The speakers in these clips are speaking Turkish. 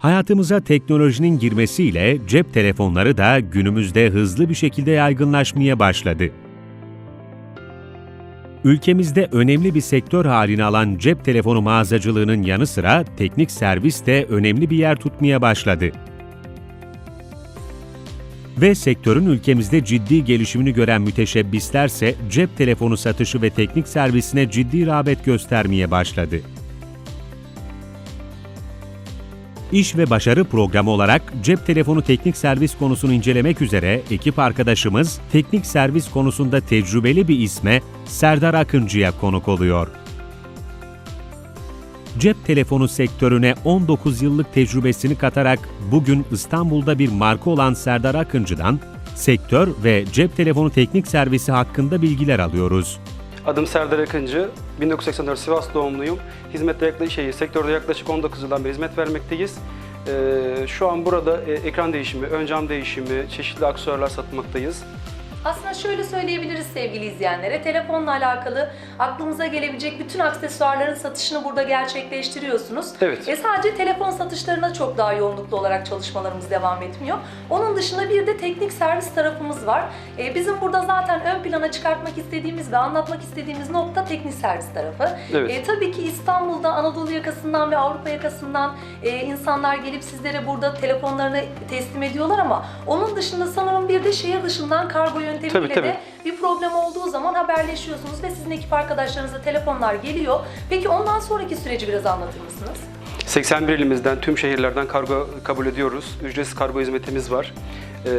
Hayatımıza teknolojinin girmesiyle cep telefonları da günümüzde hızlı bir şekilde yaygınlaşmaya başladı. Ülkemizde önemli bir sektör haline alan cep telefonu mağazacılığının yanı sıra teknik servis de önemli bir yer tutmaya başladı. Ve sektörün ülkemizde ciddi gelişimini gören müteşebbislerse cep telefonu satışı ve teknik servisine ciddi rağbet göstermeye başladı. İş ve başarı programı olarak cep telefonu teknik servis konusunu incelemek üzere ekip arkadaşımız teknik servis konusunda tecrübeli bir isme Serdar Akıncı'ya konuk oluyor. Cep telefonu sektörüne 19 yıllık tecrübesini katarak bugün İstanbul'da bir marka olan Serdar Akıncı'dan sektör ve cep telefonu teknik servisi hakkında bilgiler alıyoruz. Adım Serdar Akıncı. 1984 Sivas doğumluyum. Hizmette yaklaşık şey, sektörde yaklaşık 19 yıldan beri hizmet vermekteyiz. Ee, şu an burada e, ekran değişimi, ön cam değişimi, çeşitli aksesuarlar satmaktayız. Aslında şöyle söyleyebiliriz sevgili izleyenlere. Telefonla alakalı aklımıza gelebilecek bütün aksesuarların satışını burada gerçekleştiriyorsunuz. Evet. E sadece telefon satışlarına çok daha yoğunluklu olarak çalışmalarımız devam etmiyor. Onun dışında bir de teknik servis tarafımız var. E, bizim burada zaten ön plana çıkartmak istediğimiz ve anlatmak istediğimiz nokta teknik servis tarafı. Evet. E, tabii ki İstanbul'da Anadolu yakasından ve Avrupa yakasından e, insanlar gelip sizlere burada telefonlarını teslim ediyorlar ama onun dışında sanırım bir de şehir dışından kargo yöntemiyle Tabii, tabii. de bir problem olduğu zaman haberleşiyorsunuz ve sizin ekip arkadaşlarınıza telefonlar geliyor. Peki ondan sonraki süreci biraz anlatır mısınız? 81 ilimizden, tüm şehirlerden kargo kabul ediyoruz. Ücretsiz kargo hizmetimiz var. Ee,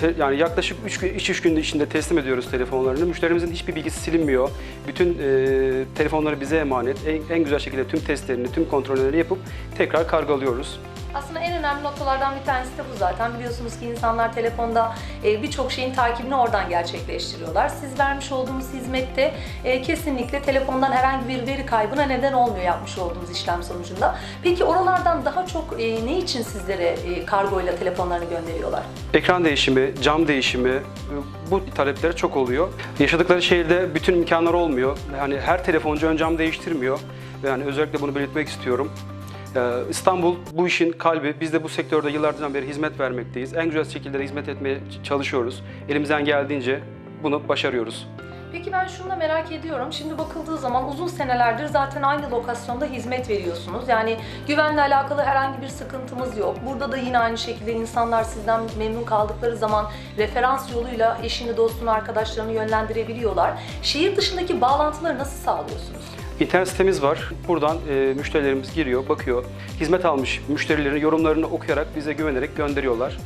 te- yani yaklaşık 3 3 gün içinde teslim ediyoruz telefonlarını. Müşterimizin hiçbir bilgisi silinmiyor. Bütün e, telefonları bize emanet. En, en güzel şekilde tüm testlerini, tüm kontrollerini yapıp tekrar kargo alıyoruz. Aslında en önemli noktalardan bir tanesi de bu zaten. Biliyorsunuz ki insanlar telefonda e, birçok şeyin takibini oradan gerçekleştiriyorlar. Siz vermiş olduğunuz hizmette e, kesinlikle telefondan herhangi bir veri kaybına neden olmuyor yapmış olduğunuz işlem sonucunda. Peki oralardan daha çok e, ne için sizlere kargoyla telefonlarını gönderiyorlar? Ekran değişimi, cam değişimi bu talepleri çok oluyor. Yaşadıkları şehirde bütün imkanlar olmuyor. Yani her telefoncu ön cam değiştirmiyor. Yani özellikle bunu belirtmek istiyorum. Ee, İstanbul bu işin kalbi. Biz de bu sektörde yıllardan beri hizmet vermekteyiz. En güzel şekilde hizmet etmeye çalışıyoruz. Elimizden geldiğince bunu başarıyoruz. Peki ben şunu da merak ediyorum. Şimdi bakıldığı zaman uzun senelerdir zaten aynı lokasyonda hizmet veriyorsunuz. Yani güvenle alakalı herhangi bir sıkıntımız yok. Burada da yine aynı şekilde insanlar sizden memnun kaldıkları zaman referans yoluyla eşini, dostunu, arkadaşlarını yönlendirebiliyorlar. Şehir dışındaki bağlantıları nasıl sağlıyorsunuz? İnternet sitemiz var. Buradan e, müşterilerimiz giriyor, bakıyor. Hizmet almış müşterilerin yorumlarını okuyarak bize güvenerek gönderiyorlar.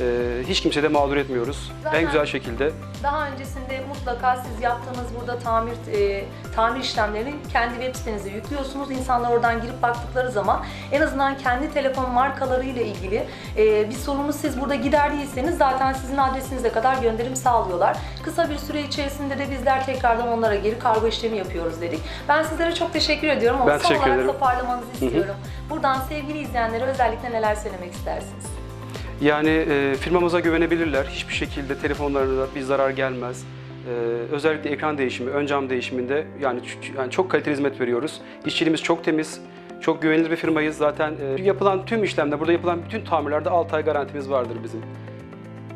E, hiç kimse de mağdur etmiyoruz. Zaten- En güzel şekilde Daha öncesinde mutlaka siz yaptığınız burada tamir e, tamir işlemlerini kendi web sitenize yüklüyorsunuz. İnsanlar oradan girip baktıkları zaman en azından kendi telefon markalarıyla ilgili e, bir sorunu siz burada giderdiyseniz zaten sizin adresinize kadar gönderim sağlıyorlar. Kısa bir süre içerisinde de bizler tekrardan onlara geri kargo işlemi yapıyoruz dedik. Ben sizlere çok teşekkür ediyorum ama Ben son olarak ederim. toparlamanızı istiyorum. Buradan sevgili izleyenlere özellikle neler söylemek istersiniz? Yani e, firmamıza güvenebilirler. Hiçbir şekilde telefonlarına bir zarar gelmez. E, özellikle ekran değişimi, ön cam değişiminde yani, yani çok kaliteli hizmet veriyoruz. İşçiliğimiz çok temiz, çok güvenilir bir firmayız. Zaten e, yapılan tüm işlemde, burada yapılan bütün tamirlerde 6 ay garantimiz vardır bizim.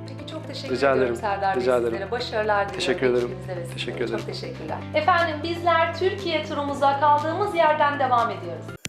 Peki çok teşekkür Rica ediyorum ederim. Serdar Bey Rica sizlere. ederim. Başarılar diliyorum. Teşekkür ederim. sizlere. Teşekkür ederim. Çok teşekkürler. Efendim bizler Türkiye turumuza kaldığımız yerden devam ediyoruz.